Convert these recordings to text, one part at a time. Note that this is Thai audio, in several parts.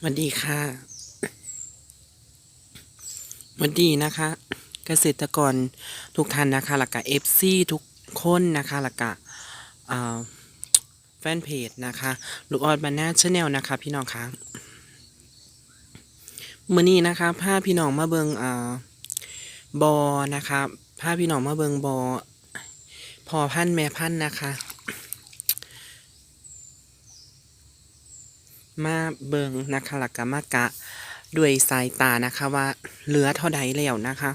สวัสดีค่ะสวัสดีนะคะ เกษตรกรทุกท่านนะคะแล้วก็เอฟซีทุกคนนะคะแล้วก็อ่าแฟนเพจนะคะลูกออดบานาชาแนลนะคะ พี่น้องคะมื่อนี้นะคะพาพี่น้องมาเบิงอ่าบอนะคะพาพี่น้องมาเบิงบอพอพันแม่พันนะคะ มาเบิงนะคะหลักกมากะด้วยสายตานะคะว่าเหลือเท่าใดแล้วนะคะ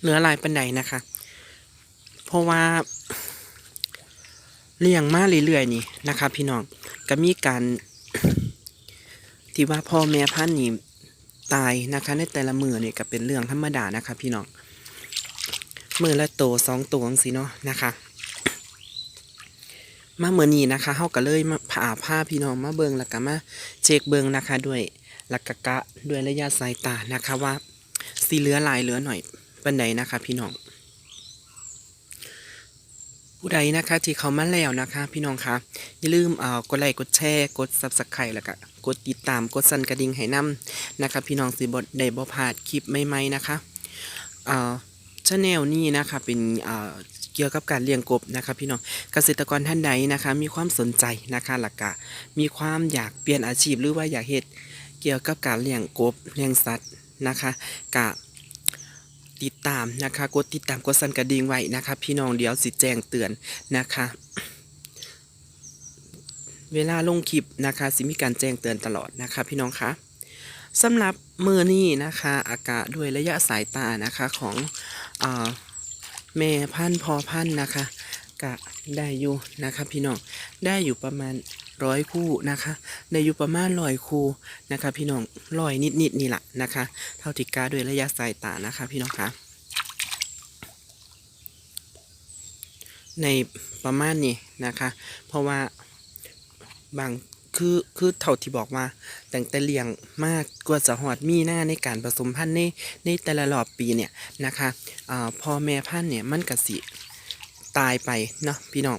เหลือลายปันใดนะคะ เพราะว่าเลี้ยงมาเรื่อยๆนี่นะคะ พี่น้องก็มีการที่ว่าพ่อแม่พันนี่ตายนะคะ ในแต่ละมือเนี่ยก็เป็นเรื่องธรรมดานะคะ พี่น้องมือละโตสองตัวสิเนาะนะคะ มาเมื่อนี้นะคะเฮาก็เลยมาพาพาพี่น้องมาเบิงแล้วก็มาเช็คเบิงนะคะด้วยหลักกะกะด้วยระยะสายตานะคะว่าสีเหลือลายเหลือหน่อยปันใดนะคะ พี่น้อง ผู้ใดนะคะ ที่เขามาแล้วนะคะ พี่น้องคะอย่าลืมเอ่อกดไลค์กดแชร์กด Subscribe แล้วก็กดติดตามกดสั่นกระดิ่งให้นํนะคะ พี่น้องสิบ่ได้บ่พลาดคลิปใหม่ๆนะคะเอ่อชแนลนี้นะคะเป็นเอ่อ กี่ยวกับการเลี้ยงกบนะคะพี่น้องเกษตรกรท่านใดนะคะ มีความสนใจนะคะหลักกะมีความอยากเปลี่ยนอาชีพหรือว่าอยากเฮ็ดเกี่ยวกับการเลี้ยงกบเลี้ยงสัตว์นะคะกะติดตามนะคะ กดติดตามกดสั่นกระดิ่งไว้นะคะ พี่น้องเดี๋ยวสิแจ้งเตือนนะคะ เวลาลงคลิปนะคะ สิมีการแจ้งเตือนตลอดนะคะ พี่น้องคะสำหรับมือนี้นะคะ อากาศด้วยระยะสายตานะคะของอา แม่พันธ์พอพันธ์นะคะ กะได้อยู่นะคะ พี่น้องได้อยู่ประมาณร้อยคู่นะคะได้อยู่ประมาณร้อยคู่นะคะ พี่น้องร้อยนิดๆนี่แหละนะคะ เท่าที่กาด้วยระยะสายตานะคะ พี่น้องคะในประมาณนี้นะคะ เพราะว่าบาง คือคือเท่าที่บอกว่าแต่งแต่เลี้ยงมากกว่าจะหอดมีหน้าในการผสมพันธุ์ในในแต่ละรอบปีเนี่ยนะคะอ่าพอแม่พันธุ์เนี่ยมันกสิตายไปเนาะพี่น้อง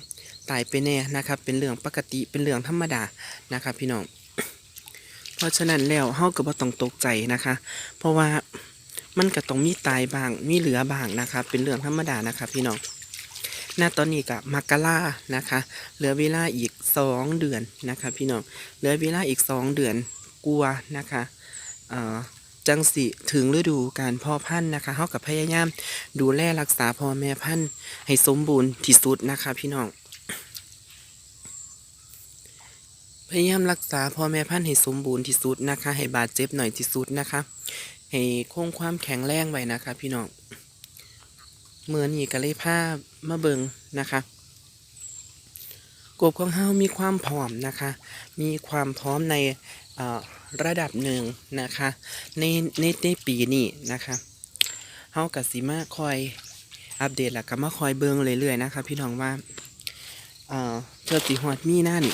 ตายไปแน่นะครับเป็นเรื่องปกติเป็นเรื่องธรรมดานะครับพี่น้องเพราะฉะนั้นแล้วเฮาก็บ่ต้องตกใจนะคะ เพราะว่ามันก็ต้องมีตายบ้างมีเหลือบ้างนะคะเป็นเรื่องธรรมดานะคะพี่น้อง ณตอนนี้ก็มกรานะคะ เหลือเวลาอีกสองเดือนนะคะ พี่น้อง เหลือเวลาอีกสองเดือนกลัวนะคะจังสิถึงฤดูการพ่อพันธุ์นะคะเฮากับพยายามดูแลรักษาพ่อแม่พันธุ์ให้สมบูรณ์ที่สุดนะคะพี่น้อง พยายามรักษาพ่อแม่พันธุ์ให้สมบูรณ์ที่สุดนะคะ ให้บาดเจ็บหน่อยที่สุดนะคะ ให้คงความแข็งแรงไว้นะคะ พี่น้อง เมื่อนี้ก็เลยพามาเบิงนะคะกบของเฮามีความพร้อมนะคะ มีความพร้อมในระดับหนึ่งนะคะ ในในในปีนี้นะคะเฮากับสีมาคอยอัปเดตแล้วก็มาคอยเบิงเรื่อยๆนะคะ พี่น้องว่าเอ่อเทือสีหอดมีหน้านี่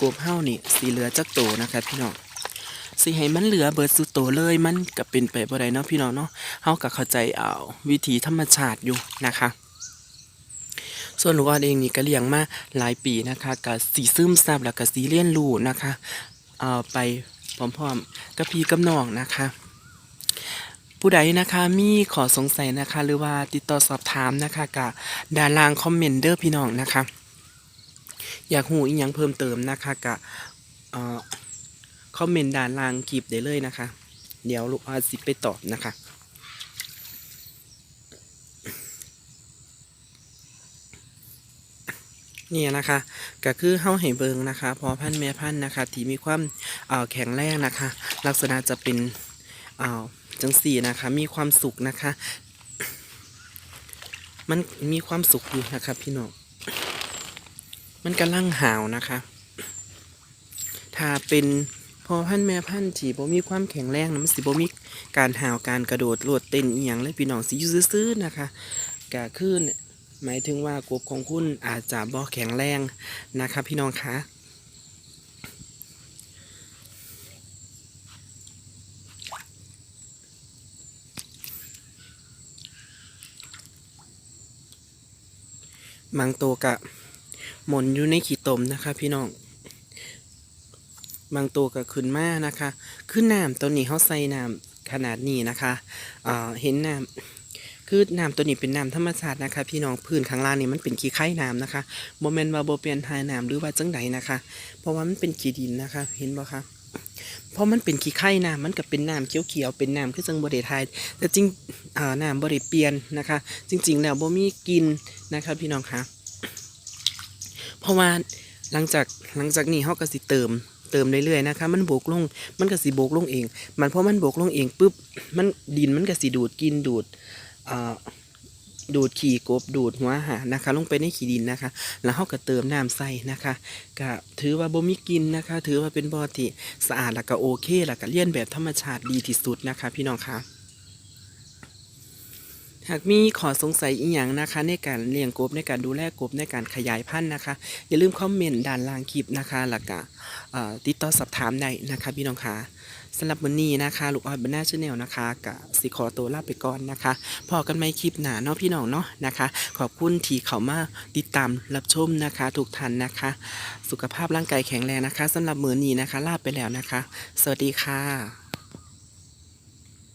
กบเฮานี่สีเหลือจักโตนะคะ พี่น้อง สิให้มันเหลือเบิดสุดโตเลยมันก็เป็นไปบ่ได้เนาะพี่น้องเนาะเฮาก็เข้าใจเอาวิธีธรรมชาติอยู่นะคะ ส่วนลูกอ่อนเองนี่ก็เลี้ยงมาหลายปีนะคะก็สีซึมซับแล้วก็สีเรียนรู้นะคะเอ่อไปพร้อมๆกับพี่กับน้องนะคะ ผู้ใดนะคะมีขอสงสัยนะคะ หรือว่าติดต่อสอบถามนะคะกับดานล่างคอมเมนต์เด้อพี่น้องนะคะ อยากหูอีกอย่างเพิ่มเติมนะคะกับเอ่อ คอมเมนต์ด้านล่างคลิปได้เลยนะคะ เดี๋ยวลูกอาสิไปตอบนะคะ นี่นะคะก็คือเฮาให้เบิงนะคะพอพันแม่พันนะคะ ที่มีความอ่อแข็งแรงนะคะ ลักษณะจะเป็นอ่อจังสี่นะคะ มีความสุขนะคะ มันมีความสุขอยู่นะคะพี่น้องมันกำลังหาวนะคะ ถ้าเป็น พอพันแม่พันธุ์ที่บ่มีความแข็งแรงนะมันสิบ่มีการหาวการกระโดดโลดเต้นอีหยังเลยพี่น้องสิอยู่ซื่อๆนะคะก็คือเนี่ยหมายถึงว่ากบของคุณอาจจะบ่แข็งแรงนะคะพี่น้องคะบางตัวกะหมนอยู่ในขี้ตมนะคะพี่น้อง บางตัวก็ขึ้นมานะคะคือน้ำตัวนี้เขาใส่น้ำขนาดนี้นะคะเอ่อเห็นน้ำคือน้ำตัวนี้เป็นน้ำธรรมชาตินะคะ พี่น้องพื้นข้างล่างนี่มันเป็นขี้ไข่น้ำนะคะโมเมนต์ว่าโบเปลี่ยนทายน้ำหรือว่าจังใดนะคะ เพราะว่ามันเป็นขี้ดินนะคะ เห็นบ่คะเพราะมันเป็นขี้ไข่น้ำมันก็เป็นน้ำเขียวๆเป็นน้ำคือจังบริทายแต่จริงอ่าน้ำบริเปลี่ยนนะคะ จริง ๆ แล้วโบมีกินนะคะ พี่น้องคะเพราะว่าหลังจากหลังจากนี้เขาก็สิเติม เติมเรื่อยๆนะคะมันโบกลงมันก็สิโบกลงเอง มันเพราะมันโบกลงเองปุ๊บมันดินมันก็สิดูดกินดูดดูดขี่กบดูดหัวหานะคะ ลงไปในขี้ดินนะคะ แล้วเขาก็เติมน้ำใส่นะคะก็ถือว่าบ่มีกินนะคะ ถือว่าเป็นบ่อที่สะอาดแล้วก็โอเคแล้วก็เลี้ยนแบบธรรมชาติดีที่สุดนะคะ พี่น้องคะ หากมีขอสงสัยอีกอย่างนะคะ ในการเลี้ยงกบในการดูแลกบในการขยายพันธุ์นะคะ อย่าลืมคอมเมนต์ด้านล่างคลิปนะคะแล้วก็ติดต่อสอบถามได้นะคะพี่น้องคะสำหรับวันนี้นะคะลูกออยบรรณาชาแนลนะคะกับสิขอตัวลาไปก่อนนะคะพอกันไม่คลิปหนาเนาะพี่น้องเนาะนะคะ ขอบคุณที่เขามาติดตามรับชมนะคะทุกท่านนะคะ สุขภาพร่างกายแข็งแรงนะคะสำหรับมือนี้นะคะ ลาไปแล้วนะคะ สวัสดีค่ะ